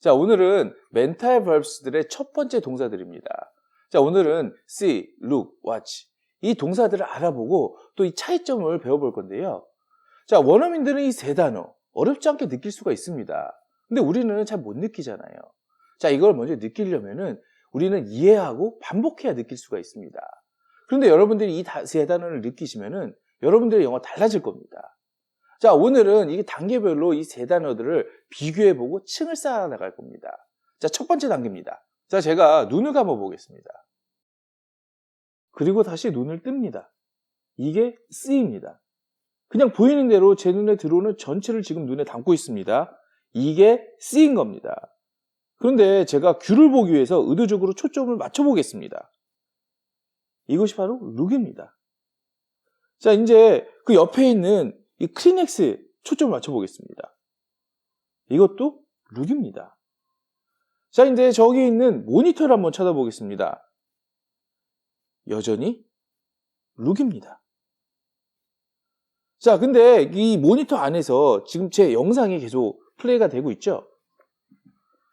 자, 오늘은 멘탈 verbs들의 첫 번째 동사들입니다. 자, 오늘은 see, look, watch. 이 동사들을 알아보고 또 이 차이점을 배워볼 건데요. 자, 원어민들은 이 세 단어 어렵지 않게 느낄 수가 있습니다. 근데 우리는 잘 못 느끼잖아요. 자, 이걸 먼저 느끼려면은 우리는 이해하고 반복해야 느낄 수가 있습니다. 그런데 여러분들이 이 세 단어를 느끼시면은 여러분들의 영어 달라질 겁니다. 자, 오늘은 이 단계별로 이 세 단어들을 비교해보고 층을 쌓아 나갈 겁니다. 자, 첫 번째 단계입니다. 자, 제가 눈을 감아 보겠습니다. 그리고 다시 눈을 뜹니다. 이게 C입니다. 그냥 보이는 대로 제 눈에 들어오는 전체를 지금 눈에 담고 있습니다. 이게 C인 겁니다. 그런데 제가 귤을 보기 위해서 의도적으로 초점을 맞춰보겠습니다. 이것이 바로 룩입니다. 자, 이제 그 옆에 있는 이 크리넥스 초점을 맞춰보겠습니다. 이것도 룩입니다. 자, 이제 저기 있는 모니터를 한번 찾아보겠습니다. 여전히 룩입니다. 자, 근데 이 모니터 안에서 지금 제 영상이 계속 플레이가 되고 있죠?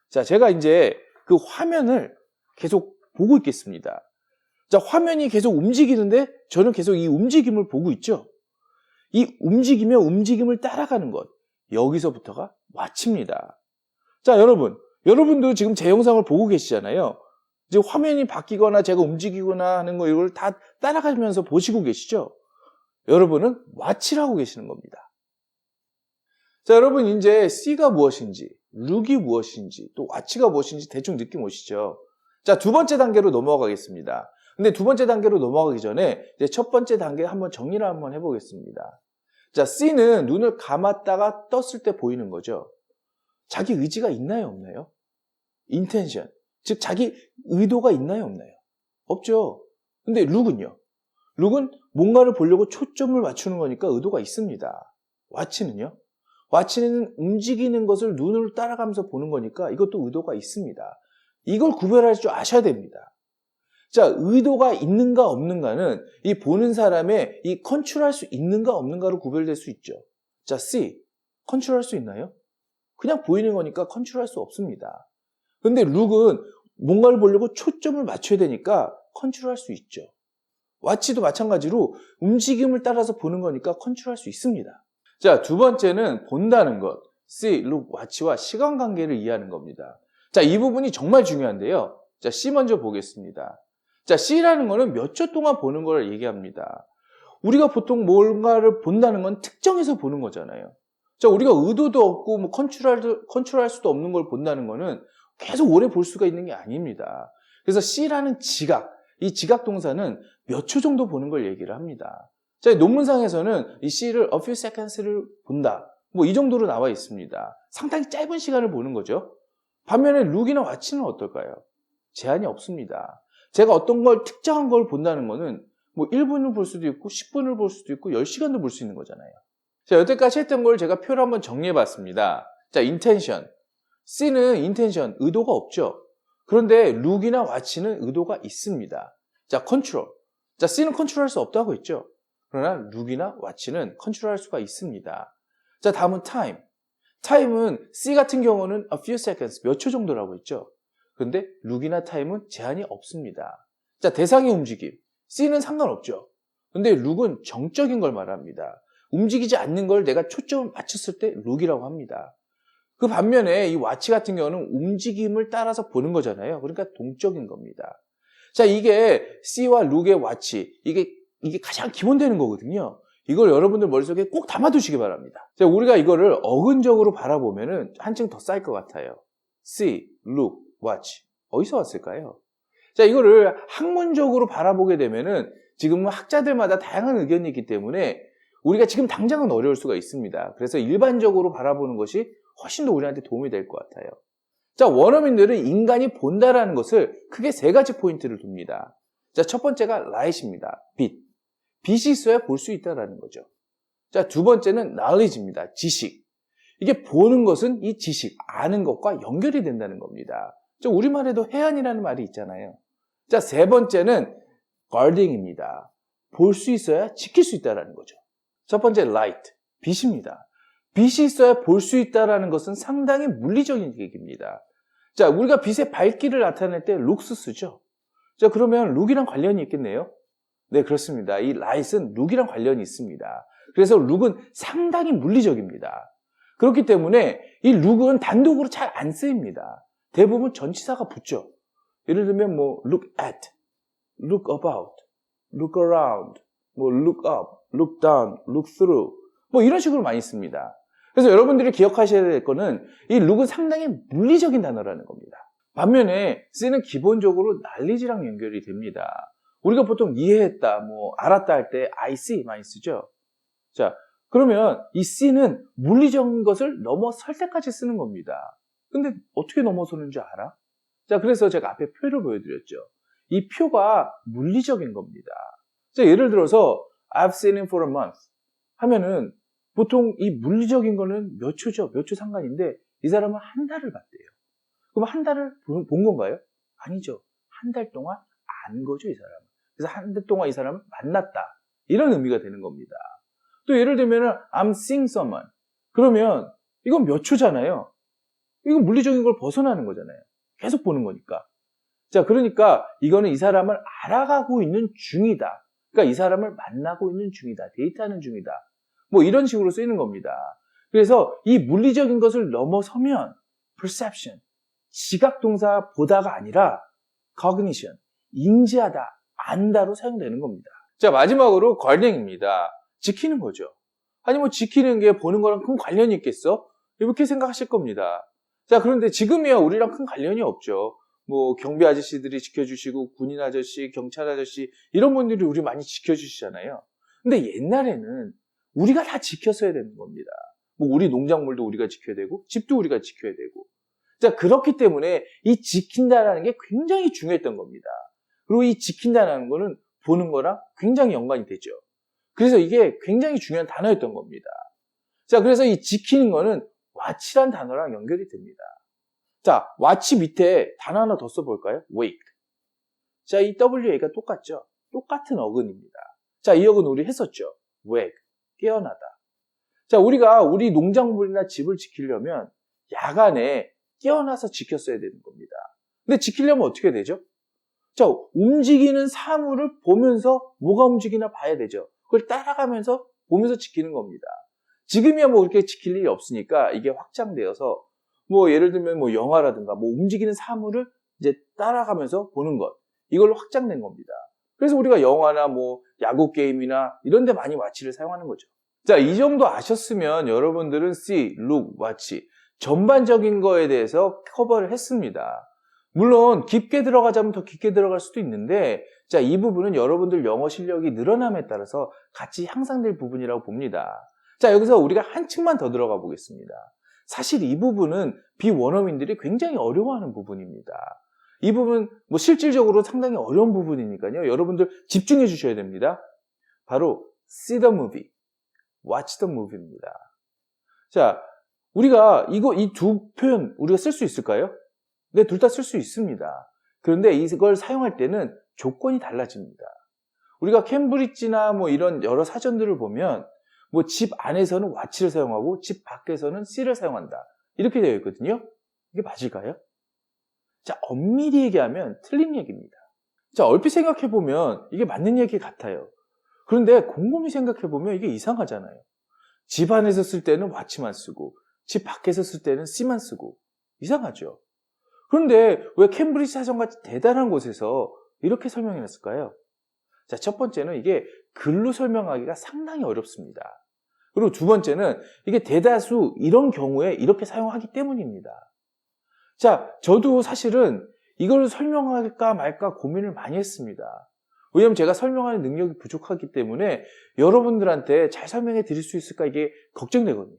자, 제가 이제 그 화면을 계속 보고 있겠습니다. 자, 화면이 계속 움직이는데 저는 계속 이 움직임을 보고 있죠? 이 움직이며 움직임을 따라가는 것. 여기서부터가 마칩니다. 자, 여러분. 여러분도 지금 제 영상을 보고 계시잖아요. 이제 화면이 바뀌거나 제가 움직이거나 하는 거 이걸 다 따라가면서 보시고 계시죠? 여러분은 왓치라고 계시는 겁니다. 자, 여러분 이제 C가 무엇인지, 룩이 무엇인지, 또 왓치가 무엇인지 대충 느낌 오시죠? 자, 두 번째 단계로 넘어가겠습니다. 근데 두 번째 단계로 넘어가기 전에 이제 첫 번째 단계 한번 정리를 한번 해보겠습니다. 자, C는 눈을 감았다가 떴을 때 보이는 거죠. 자기 의지가 있나요, 없나요? intention. 즉, 자기 의도가 있나요, 없나요? 없죠. 근데 룩은요? 룩은 뭔가를 보려고 초점을 맞추는 거니까 의도가 있습니다. 와치는요? 와치는 움직이는 것을 눈으로 따라가면서 보는 거니까 이것도 의도가 있습니다. 이걸 구별할 줄 아셔야 됩니다. 자, 의도가 있는가 없는가는 이 보는 사람의 이 컨트롤할 수 있는가 없는가로 구별될 수 있죠. 자, C. 컨트롤할 수 있나요? 그냥 보이는 거니까 컨트롤할 수 없습니다. 근데 룩은 뭔가를 보려고 초점을 맞춰야 되니까 컨트롤할 수 있죠. 와치도 마찬가지로 움직임을 따라서 보는 거니까 컨트롤할 수 있습니다. 자, 두 번째는 본다는 것. C, look, watch와 시간 관계를 이해하는 겁니다. 자, 이 부분이 정말 중요한데요. 자, C 먼저 보겠습니다. 자, C라는 거는 몇 초 동안 보는 걸 얘기합니다. 우리가 보통 뭔가를 본다는 건 특정해서 보는 거잖아요. 자, 우리가 의도도 없고 뭐 컨트롤, 컨트롤할 수도 없는 걸 본다는 거는 계속 오래 볼 수가 있는 게 아닙니다. 그래서 C라는 지각, 이 지각 동사는 몇 초 정도 보는 걸 얘기를 합니다. 자, 논문상에서는 이 C를 a few seconds를 본다. 뭐 이 정도로 나와 있습니다. 상당히 짧은 시간을 보는 거죠. 반면에 룩이나 와치는 어떨까요? 제한이 없습니다. 제가 어떤 걸 특정한 걸 본다는 거는 뭐 1분을 볼 수도 있고 10분을 볼 수도 있고 10시간도 볼 수 있는 거잖아요. 자, 여태까지 했던 걸 제가 표로 한번 정리해 봤습니다. 자, intention. C는 intention, 의도가 없죠. 그런데 룩이나 와치는 의도가 있습니다. 자, control. 자, C는 컨트롤할 수 없다고 했죠. 그러나 룩이나 와치는 컨트롤할 수가 있습니다. 자, 다음은 time. time은 C 같은 경우는 a few seconds, 몇 초 정도라고 했죠. 그런데 룩이나 타임은 제한이 없습니다. 자, 대상의 움직임. C는 상관없죠. 근데 룩은 정적인 걸 말합니다. 움직이지 않는 걸 내가 초점을 맞췄을 때 룩이라고 합니다. 그 반면에 이 와치 같은 경우는 움직임을 따라서 보는 거잖아요. 그러니까 동적인 겁니다. 자, 이게 C와 룩의 와치. 이게, 이게 가장 기본되는 거거든요. 이걸 여러분들 머릿속에 꼭 담아두시기 바랍니다. 자, 우리가 이거를 어근적으로 바라보면은 한층 더 쌓일 것 같아요. C, look, watch. 어디서 왔을까요? 자, 이거를 학문적으로 바라보게 되면은 지금은 학자들마다 다양한 의견이 있기 때문에 우리가 지금 당장은 어려울 수가 있습니다. 그래서 일반적으로 바라보는 것이 훨씬 더 우리한테 도움이 될 것 같아요. 자, 원어민들은 인간이 본다라는 것을 크게 세 가지 포인트를 둡니다. 자, 첫 번째가 light입니다. 빛. 빛이 있어야 볼 수 있다라는 거죠. 자, 두 번째는 knowledge입니다. 지식. 이게 보는 것은 이 지식, 아는 것과 연결이 된다는 겁니다. 저 우리말에도 해안이라는 말이 있잖아요. 자, 세 번째는 guarding입니다. 볼 수 있어야 지킬 수 있다는 거죠. 첫 번째 light, 빛입니다. 빛이 있어야 볼 수 있다는 것은 상당히 물리적인 얘기입니다. 자, 우리가 빛의 밝기를 나타낼 때 looks 쓰죠. 자, 그러면 look이랑 관련이 있겠네요. 네, 그렇습니다. 이 light은 look이랑 관련이 있습니다. 그래서 look은 상당히 물리적입니다. 그렇기 때문에 이 look은 단독으로 잘 안 쓰입니다. 대부분 전치사가 붙죠. 예를 들면 뭐 look at, look about, look around, 뭐 look up, look down, look through 뭐 이런 식으로 많이 씁니다. 그래서 여러분들이 기억하셔야 될 거는 이 look은 상당히 물리적인 단어라는 겁니다. 반면에 쓰는 기본적으로 knowledge랑 연결이 됩니다. 우리가 보통 이해했다, 뭐 알았다 할 때 I see 많이 쓰죠. 자, 그러면 이 C는 물리적인 것을 넘어설 때까지 쓰는 겁니다. 근데 어떻게 넘어서는 줄 알아? 자, 그래서 제가 앞에 표를 보여드렸죠. 이 표가 물리적인 겁니다. 자, 예를 들어서 I've seen him for a month 하면은 보통 이 물리적인 거는 몇 초죠? 몇 초 상관인데 이 사람은 한 달을 봤대요. 그럼 한 달을 본본 건가요? 아니죠. 한 달 동안 안 거죠, 이 사람은. 그래서 한 달 동안 이 사람을 만났다. 이런 의미가 되는 겁니다. 또 예를 들면은 I'm seeing someone. 그러면 이건 몇 초잖아요. 이건 물리적인 걸 벗어나는 거잖아요. 계속 보는 거니까. 자, 그러니까 이거는 이 사람을 알아가고 있는 중이다. 그러니까 이 사람을 만나고 있는 중이다. 데이트하는 중이다. 뭐 이런 식으로 쓰이는 겁니다. 그래서 이 물리적인 것을 넘어서면 perception, 지각 동사 보다가 아니라 cognition, 인지하다, 안다로 사용되는 겁니다. 자, 마지막으로 관행입니다. 지키는 거죠. 아니 뭐 지키는 게 보는 거랑 큰 관련이 있겠어? 이렇게 생각하실 겁니다. 자, 그런데 지금이야 우리랑 큰 관련이 없죠. 뭐 경비 아저씨들이 지켜주시고 군인 아저씨, 경찰 아저씨 이런 분들이 우리 많이 지켜주시잖아요. 근데 옛날에는 우리가 다 지켰어야 되는 겁니다. 뭐 우리 농작물도 우리가 지켜야 되고 집도 우리가 지켜야 되고. 자, 그렇기 때문에 이 지킨다라는 게 굉장히 중요했던 겁니다. 그리고 이 지킨다라는 거는 보는 거랑 굉장히 연관이 되죠. 그래서 이게 굉장히 중요한 단어였던 겁니다. 자, 그래서 이 지키는 거는 watch란 단어랑 연결이 됩니다. 자, watch 밑에 단어 하나 더 써볼까요? wake. 자, 이 WA가 똑같죠? 똑같은 어근입니다. 자, 이 어근 우리 했었죠? wake. 깨어나다. 자, 우리가 우리 농작물이나 집을 지키려면 야간에 깨어나서 지켰어야 되는 겁니다. 근데 지키려면 어떻게 되죠? 자, 움직이는 사물을 보면서 뭐가 움직이나 봐야 되죠. 그걸 따라가면서 보면서 지키는 겁니다. 지금이야 뭐 그렇게 지킬 일이 없으니까 이게 확장되어서 뭐 예를 들면 뭐 영화라든가 뭐 움직이는 사물을 이제 따라가면서 보는 것. 이걸로 확장된 겁니다. 그래서 우리가 영화나 뭐 야구 게임이나 이런 데 많이 와치를 사용하는 거죠. 자, 이 정도 아셨으면 여러분들은 see, look, watch 전반적인 거에 대해서 커버를 했습니다. 물론 깊게 들어가자면 더 깊게 들어갈 수도 있는데 자, 이 부분은 여러분들 영어 실력이 늘어남에 따라서 같이 향상될 부분이라고 봅니다. 자, 여기서 우리가 한 층만 더 들어가 보겠습니다. 사실 이 부분은 비원어민들이 굉장히 어려워하는 부분입니다. 이 부분 뭐 실질적으로 상당히 어려운 부분이니까요. 여러분들 집중해 주셔야 됩니다. 바로 see the movie, watch the movie입니다. 자, 우리가 이거 이 두 표현 우리가 쓸 수 있을까요? 네, 둘 다 쓸 수 있습니다. 그런데 이걸 사용할 때는 조건이 달라집니다. 우리가 캠브리지나 뭐 이런 여러 사전들을 보면 뭐 집 안에서는 watch를 사용하고 집 밖에서는 see를 사용한다. 이렇게 되어 있거든요. 이게 맞을까요? 자, 엄밀히 얘기하면 틀린 얘기입니다. 자, 얼핏 생각해 보면 이게 맞는 얘기 같아요. 그런데 곰곰이 생각해 보면 이게 이상하잖아요. 집 안에서 쓸 때는 watch만 쓰고 집 밖에서 쓸 때는 see만 쓰고 이상하죠. 그런데 왜 캠브리지 사전 같이 대단한 곳에서 이렇게 설명해 놨을까요? 자, 첫 번째는 이게 글로 설명하기가 상당히 어렵습니다. 그리고 두 번째는 이게 대다수 이런 경우에 이렇게 사용하기 때문입니다. 자, 저도 사실은 이걸 설명할까 말까 고민을 많이 했습니다. 왜냐면 제가 설명하는 능력이 부족하기 때문에 여러분들한테 잘 설명해 드릴 수 있을까 이게 걱정되거든요.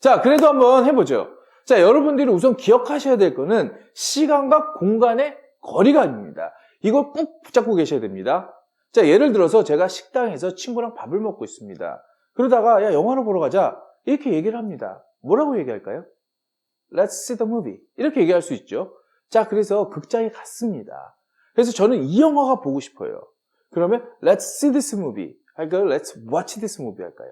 자, 그래도 한번 해보죠. 자, 여러분들이 우선 기억하셔야 될 거는 시간과 공간의 거리감입니다. 이걸 꼭 붙잡고 계셔야 됩니다. 자, 예를 들어서 제가 식당에서 친구랑 밥을 먹고 있습니다. 그러다가 야, 영화를 보러 가자. 이렇게 얘기를 합니다. 뭐라고 얘기할까요? Let's see the movie. 이렇게 얘기할 수 있죠. 자, 그래서 극장에 갔습니다. 그래서 저는 이 영화가 보고 싶어요. 그러면 Let's see this movie. 할까요? Let's watch this movie 할까요?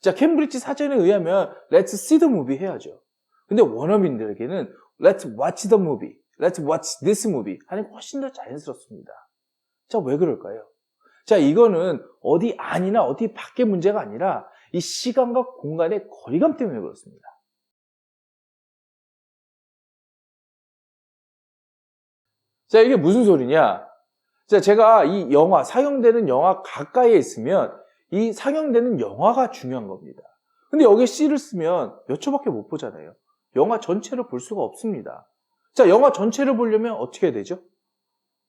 자, 캠브리지 사전에 의하면 let's see the movie 해야죠. 근데 원어민들에게는 let's watch the movie, let's watch this movie 하는 게 훨씬 더 자연스럽습니다. 자, 왜 그럴까요? 자, 이거는 어디 안이나 어디 밖의 문제가 아니라 이 시간과 공간의 거리감 때문에 그렇습니다. 자, 이게 무슨 소리냐? 자, 제가 이 영화, 상영되는 영화 가까이에 있으면 이 상영되는 영화가 중요한 겁니다. 근데 여기에 C를 쓰면 몇 초밖에 못 보잖아요. 영화 전체를 볼 수가 없습니다. 자, 영화 전체를 보려면 어떻게 해야 되죠?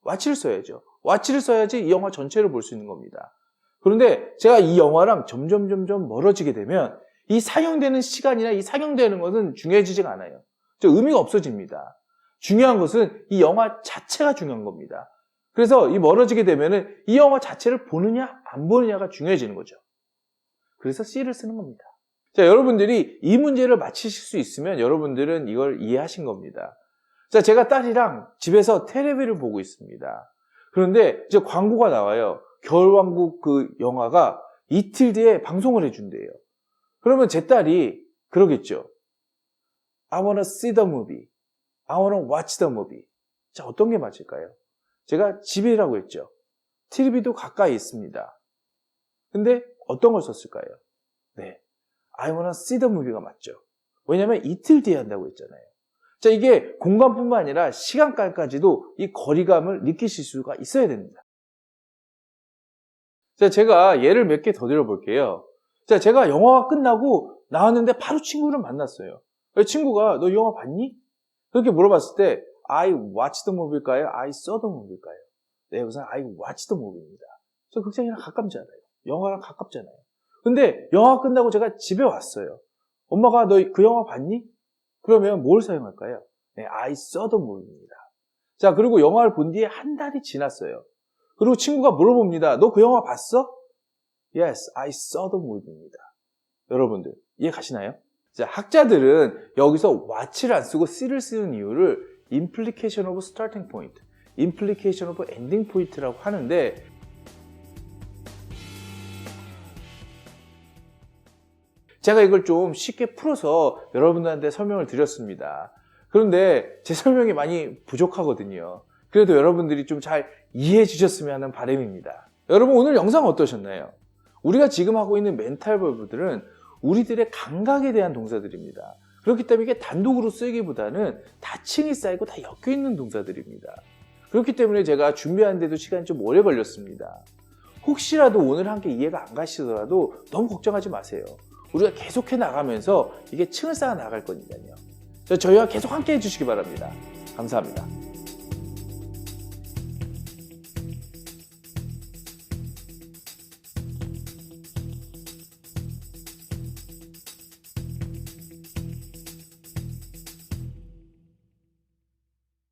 와치를 써야죠. 와치를 써야지 이 영화 전체를 볼 수 있는 겁니다. 그런데 제가 이 영화랑 점점 점점 멀어지게 되면 이 상영되는 시간이나 이 상영되는 것은 중요해지지가 않아요. 저 의미가 없어집니다. 중요한 것은 이 영화 자체가 중요한 겁니다. 그래서 이 멀어지게 되면은 이 영화 자체를 보느냐 안 보느냐가 중요해지는 거죠. 그래서 C를 쓰는 겁니다. 자, 여러분들이 이 문제를 맞히실 수 있으면 여러분들은 이걸 이해하신 겁니다. 자, 제가 딸이랑 집에서 텔레비를 보고 있습니다. 그런데 이제 광고가 나와요. 겨울왕국 그 영화가 이틀 뒤에 방송을 해준대요. 그러면 제 딸이 그러겠죠. I wanna see the movie. I wanna watch the movie. 자, 어떤 게 맞을까요? 제가 집이라고 했죠. TV도 가까이 있습니다. 근데 어떤 걸 썼을까요? 네. I wanna see the movie가 맞죠. 왜냐면 이틀 뒤에 한다고 했잖아요. 자, 이게 공간뿐만 아니라 시간까지도 이 거리감을 느끼실 수가 있어야 됩니다. 자, 제가 예를 몇 개 더 들어볼게요. 자, 제가 영화가 끝나고 나왔는데 바로 친구를 만났어요. 친구가 너 영화 봤니? 그렇게 물어봤을 때 I watched the movie일까요? I saw the movie일까요? 네, 우선 I watched the movie입니다. 저 극장이랑 가깝잖아요. 영화랑 가깝잖아요. 근데 영화 끝나고 제가 집에 왔어요. 엄마가 너 그 영화 봤니? 그러면 뭘 사용할까요? 네, I saw the movie입니다. 자, 그리고 영화를 본 뒤에 한 달이 지났어요. 그리고 친구가 물어봅니다. 너 그 영화 봤어? Yes, I saw the movie입니다. 여러분들, 이해 가시나요? 자, 학자들은 여기서 what를 안 쓰고 C를 쓰는 이유를 implication of starting point, implication of ending point라고 하는데 제가 이걸 좀 쉽게 풀어서 여러분들한테 설명을 드렸습니다. 그런데 제 설명이 많이 부족하거든요. 그래도 여러분들이 좀 잘 이해해 주셨으면 하는 바람입니다. 여러분 오늘 영상 어떠셨나요? 우리가 지금 하고 있는 멘탈 벌브들은 우리들의 감각에 대한 동사들입니다. 그렇기 때문에 이게 단독으로 쓰기보다는 다층이 쌓이고 다 엮여 있는 동사들입니다. 그렇기 때문에 제가 준비하는데도 시간이 좀 오래 걸렸습니다. 혹시라도 오늘 함께 이해가 안 가시더라도 너무 걱정하지 마세요. 우리가 계속해 나가면서 이게 층을 쌓아 나갈 거니까요. 저희와 계속 함께 해주시기 바랍니다. 감사합니다.